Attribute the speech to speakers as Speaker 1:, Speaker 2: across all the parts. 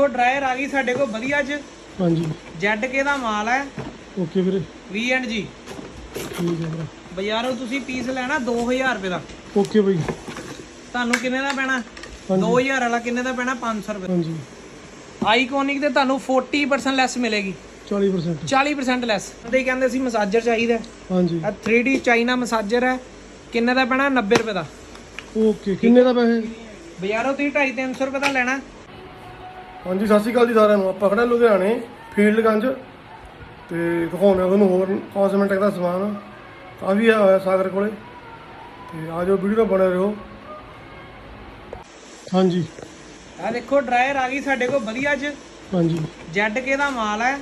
Speaker 1: ਉਹ ਡਰਾਇਰ ਆ ਗਈ ਸਾਡੇ ਕੋਲ ਵਧੀਆ ਚ।
Speaker 2: ਹਾਂਜੀ।
Speaker 1: ਜੈਡ ਕੇ ਦਾ ਮਾਲ ਹੈ।
Speaker 2: ਓਕੇ ਵੀਰੇ।
Speaker 1: ਵੀ ਐਂਡ ਜੀ
Speaker 2: ਠੀਕ ਹੈ ਵੀਰੇ।
Speaker 1: ਬਾਜ਼ਾਰੋਂ ਤੁਸੀਂ ਪੀਸ ਲੈਣਾ 2000 ਰੁਪਏ ਦਾ।
Speaker 2: ਓਕੇ ਬਾਈ।
Speaker 1: ਤੁਹਾਨੂੰ ਕਿੰਨੇ ਦਾ ਪੈਣਾ?
Speaker 2: ਹਾਂਜੀ।
Speaker 1: 2000 ਵਾਲਾ ਕਿੰਨੇ ਦਾ ਪੈਣਾ? 500 ਰੁਪਏ
Speaker 2: ਹਾਂਜੀ।
Speaker 1: ਆਈਕੋਨਿਕ ਤੇ ਤੁਹਾਨੂੰ 40% ਲੈਸ ਮਿਲੇਗੀ।
Speaker 2: 40%
Speaker 1: 40% ਲੈਸ ਤੇ ਕਹਿੰਦੇ ਸੀ ਮਸਾਜਰ ਚਾਹੀਦਾ।
Speaker 2: ਹਾਂਜੀ।
Speaker 1: ਆ 3D ਚਾਈਨਾ ਮਸਾਜਰ ਹੈ। ਕਿੰਨੇ ਦਾ ਪੈਣਾ? 90 ਰੁਪਏ ਦਾ।
Speaker 2: ਓਕੇ। ਕਿੰਨੇ ਦਾ ਪੈਸੇ?
Speaker 1: ਬਾਜ਼ਾਰੋਂ ਤੁਸੀਂ 250 300 ਰੁਪਏ ਦਾ ਲੈਣਾ।
Speaker 2: ਹਾਂਜੀ ਸਤਿ ਸ਼੍ਰੀ ਅਕਾਲ ਜੀ ਸਾਰਿਆਂ ਨੂੰ। ਆਪਾਂ ਖੜੇ ਲੁਧਿਆਣੇ ਫੀਲਡਗੰਜ। ਤੇ ਦਿਖਾਉਂਦੇ ਆ ਤੁਹਾਨੂੰ ਹੋਰ ਕਾਸਮੈਟਿਕ ਦਾ ਸਮਾਨ। ਕਾਫੀ ਆਇਆ ਹੋਇਆ ਸਾਗਰ ਕੋਲੇ। ਤੇ ਆ ਜਾਓ ਵੀਡੀਓ ਬਣੇ ਰਹੋ। ਹਾਂਜੀ।
Speaker 1: ਆ ਦੇਖੋ ਡਰਾਇਰ ਆ ਗਈ ਸਾਡੇ ਕੋਲ ਵਧੀਆ ਚ
Speaker 2: ਹਾਂਜੀ।
Speaker 1: ਜੈਡ ਕੇ ਦਾ ਮਾਲ ਹੈ।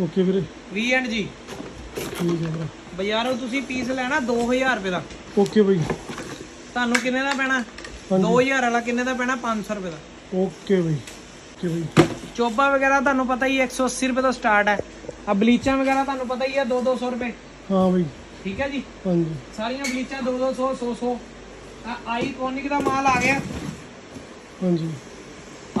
Speaker 2: ਓਕੇ ਵੀਰੇ।
Speaker 1: ਵੀ ਐਂਡ ਜੀ
Speaker 2: ਠੀਕ ਹੈ ਵੀਰੇ।
Speaker 1: ਬਾਜ਼ਾਰੋਂ ਤੁਸੀਂ ਪੀਸ ਲੈਣਾ 2000 ਰੁਪਏ ਦਾ।
Speaker 2: ਓਕੇ ਬਾਈ।
Speaker 1: ਤੁਹਾਨੂੰ ਕਿੰਨੇ ਦਾ ਪੈਣਾ?
Speaker 2: ਹਾਂਜੀ।
Speaker 1: 2000 ਵਾਲਾ ਕਿੰਨੇ ਦਾ ਪੈਣਾ? 500 ਰੁਪਏ ਦਾ।
Speaker 2: ਓਕੇ ਬਾਈ। ਬਾਈ
Speaker 1: ਚੋਬਾ ਵਗੈਰਾ ਤੁਹਾਨੂੰ ਪਤਾ ਹੀ ਹੈ 180 ਰੁਪਏ ਤੋਂ ਸਟਾਰਟ ਹੈ। ਆ ਬਲੀਚਾਂ ਵਗੈਰਾ ਤੁਹਾਨੂੰ ਪਤਾ ਹੀ ਹੈ 2 200 ਰੁਪਏ।
Speaker 2: ਹਾਂ ਬਾਈ।
Speaker 1: ਠੀਕ ਹੈ ਜੀ?
Speaker 2: ਹਾਂਜੀ।
Speaker 1: ਸਾਰੀਆਂ ਬਲੀਚਾਂ 2 200 100 100 ਆ ਆਈਕੋਨਿਕ ਦਾ ਮਾਲ ਆ ਗਿਆ।
Speaker 2: ਹਾਂਜੀ।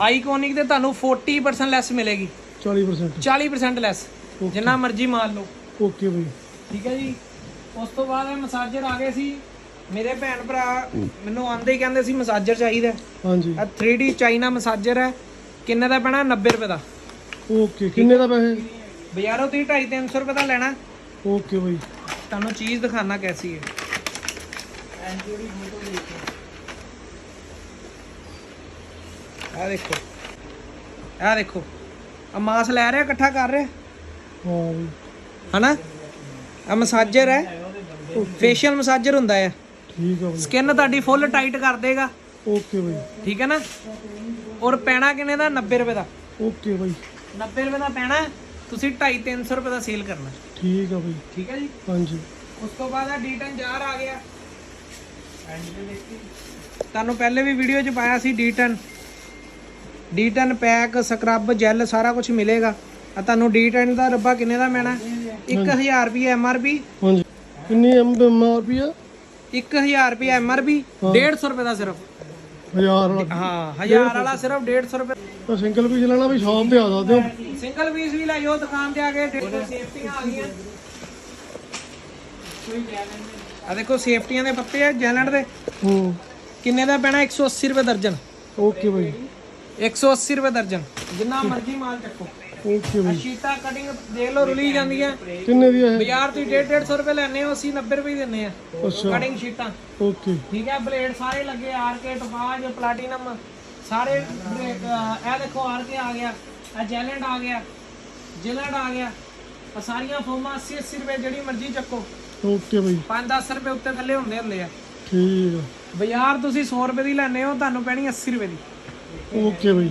Speaker 1: ਆਈਕੋਨਿਕ ਤੇ ਤੁਹਾਨੂੰ 40% ਲੈਸ ਮਿਲੇਗੀ।
Speaker 2: 40%
Speaker 1: 40% ਲੈਸ ਜਿੰਨਾ ਮਰਜ਼ੀ ਮਾਲ ਲਓ।
Speaker 2: ਓਕੇ ਬਾਈ।
Speaker 1: ਠੀਕ ਹੈ ਜੀ? ਉਸ ਤੋਂ ਬਾਅਦ ਇਹ ਮਸਾਜਰ ਆ ਗਏ ਸੀ। ਮੇਰੇ ਭੈਣ ਭਰਾ ਮੈਨੂੰ ਆਂਦੇ ਹੀ ਕਹਿੰਦੇ ਸੀ ਮਸਾਜਰ ਚਾਹੀਦਾ
Speaker 2: ਹਾਂਜੀ।
Speaker 1: ਆ 3D ਚਾਈਨਾ ਮਸਾਜਰ ਹੈ। ਕਿੰਨੇ ਦਾ ਪੈਣਾ? 90 ਰੁਪਏ ਦਾ।
Speaker 2: ਓਕੇ ਕਿੰਨੇ ਦਾ ਪੈਸੇ?
Speaker 1: ਬਾਜ਼ਾਰੋਂ ਤੁਸੀਂ 250 300 ਰੁਪਏ ਦਾ ਲੈਣਾ।
Speaker 2: ਓਕੇ ਬਾਈ।
Speaker 1: ਤੁਹਾਨੂੰ ਚੀਜ਼ ਦਿਖਾਣਾ ਕੈਸੀ ਹੈ। ਆ ਦੇਖੋ। ਆ ਦੇਖੋ। ਆ ਮਾਸ ਲੈ ਰਿਹਾ ਇਕੱਠਾ ਕਰ ਰਿਹਾ।
Speaker 2: ਹਾਂ ਬਾਈ
Speaker 1: ਹਨਾ? ਆ ਮਸਾਜਰ ਹੈ। ਫੇਸ਼ੀਅਲ ਮਸਾਜਰ ਹੁੰਦਾ ਹੈ।
Speaker 2: ਠੀਕ ਆ ਬਾਈ।
Speaker 1: ਸਕਿਨ ਤੁਹਾਡੀ ਫੁੱਲ ਟਾਈਟ ਕਰ ਦੇਗਾ।
Speaker 2: ਓਕੇ ਬਾਈ।
Speaker 1: ਠੀਕ ਹੈ ਨਾ? ਔਰ ਪੈਣਾ ਕਿੰਨੇ ਦਾ? 90 ਰੁਪਏ ਦਾ।
Speaker 2: ਓਕੇ ਬਾਈ।
Speaker 1: 90 ਰੁਪਏ ਦਾ ਪੈਣਾ ਤੁਸੀਂ 250 300 ਰੁਪਏ ਦਾ ਸੇਲ ਕਰਨਾ
Speaker 2: ਠੀਕ ਆ ਬਾਈ।
Speaker 1: ਠੀਕ ਹੈ ਜੀ?
Speaker 2: ਹਾਂਜੀ।
Speaker 1: ਉਸ ਤੋਂ ਬਾਅਦ ਆ D10 ਜਾਰ ਆ ਗਿਆ। ਤੁਹਾਨੂੰ ਪਹਿਲੇ ਵੀ ਵੀਡੀਓ 'ਚ ਪਾਇਆ ਸੀ D10 D10 pack scrub gel ਸਾਰਾ ਕੁਝ ਮਿਲੇਗਾ। ਆ ਤੁਹਾਨੂੰ D10 ਦਾ ਰੱਬਾ ਕਿੰਨੇ ਦਾ ਮੈਣਾ 1000 ਰੁਪਏ MRP
Speaker 2: ਹਾਂਜੀ। ਕਿੰਨੀ ਐਮ ਐਮ ਆਰ ਪੀ ਆ?
Speaker 1: 1000 ਰੁਪਏ MRP 150 ਰੁਪਏ ਦਾ ਸਿਰਫ।
Speaker 2: ਹਜ਼ਾਰ ਵਾਲਾ।
Speaker 1: ਹਾਂ 1000 ਵਾਲਾ ਸਿਰਫ 150 ਰੁਪਏ।
Speaker 2: ਤਾਂ ਸਿੰਗਲ ਪੀਸ ਲੈਣਾ ਵੀ ਸ਼ਾਪ ਤੇ ਆ ਸਕਦੇ ਹੋ
Speaker 1: ਸਿੰਗਲ ਪੀਸ ਵੀ ਲੈ ਜਾਓ ਦੁਕਾਨ ਤੇ ਆ ਕੇ ਸੇਫਟੀਆਂ ਆ ਗਈਆਂ। ਆ ਦੇਖੋ ਸੇਫਟੀਆਂ ਦੇ ਪੱਤੇ ਆ ਜੈਲੈਂਡ ਦੇ।
Speaker 2: ਹੂੰ।
Speaker 1: ਕਿੰਨੇ ਦਾ ਪੈਣਾ? 180 ਰੁਪਏ ਦਰਜਨ।
Speaker 2: ਓਕੇ ਬਾਈ।
Speaker 1: 180 ਰੁਪਏ ਦਰਜਨ। ਜਿੰਨਾ ਮਰਜ਼ੀ ਮਾਲ ਚੱਕੋ।
Speaker 2: ਓਕੇ ਬਾਈ
Speaker 1: ਸ਼ੀਟਾਂ ਕਟਿੰਗ ਦੇਖ ਲਓ ਰੁਲੀ ਜਾਂਦੀਆਂ।
Speaker 2: ਕਿੰਨੇ ਦੀ ਹੈ
Speaker 1: ਬਾਜ਼ਾਰ ਤੋਂ 150 ਰੁਪਏ ਲੈਣੇ ਹੋ ਅਸੀਂ 90 ਰੁਪਏ ਹੀ ਦਿੰਨੇ ਆ
Speaker 2: ਅੱਛਾ।
Speaker 1: ਕਟਿੰਗ ਸ਼ੀਟਾਂ।
Speaker 2: ਓਕੇ
Speaker 1: ਠੀਕ ਹੈ ਬਲੇਡ ਸਾਰੇ ਲੱਗੇ ਆਰ ਕੇ ਟਪਾਜ ਪਲਾਟੀਨਮ ਸਾਰੇ ਬਲੇਡ, ਅਹ, ਇਹ ਦੇਖੋ ਆਰ ਕੇ ਆ ਗਿਆ ਇਹ ਜੈਲੈਂਡ ਆ ਗਿਆ ਜਿਲੈਂਡ ਆ ਗਿਆ। ਆ ਸਾਰੀਆਂ ਫੋਮਾਂ 80 80 ਰੁਪਏ ਜਿਹੜੀ ਮਰਜ਼ੀ ਚੱਕੋ।
Speaker 2: ਓਕੇ ਬਾਈ।
Speaker 1: 5-10 ਰੁਪਏ ਉੱਤੇ ਥੱਲੇ ਹੁੰਦੇ ਹੁੰਦੇ ਆ।
Speaker 2: ਠੀਕ ਆ।
Speaker 1: ਬਾਜ਼ਾਰ ਤੁਸੀਂ 100 ਰੁਪਏ ਦੀ ਲੈਣੇ ਹੋ ਤੁਹਾਨੂੰ ਪੈਣੀ 80 ਰੁਪਏ ਦੀ।
Speaker 2: ਓਕੇ ਬਾਈ।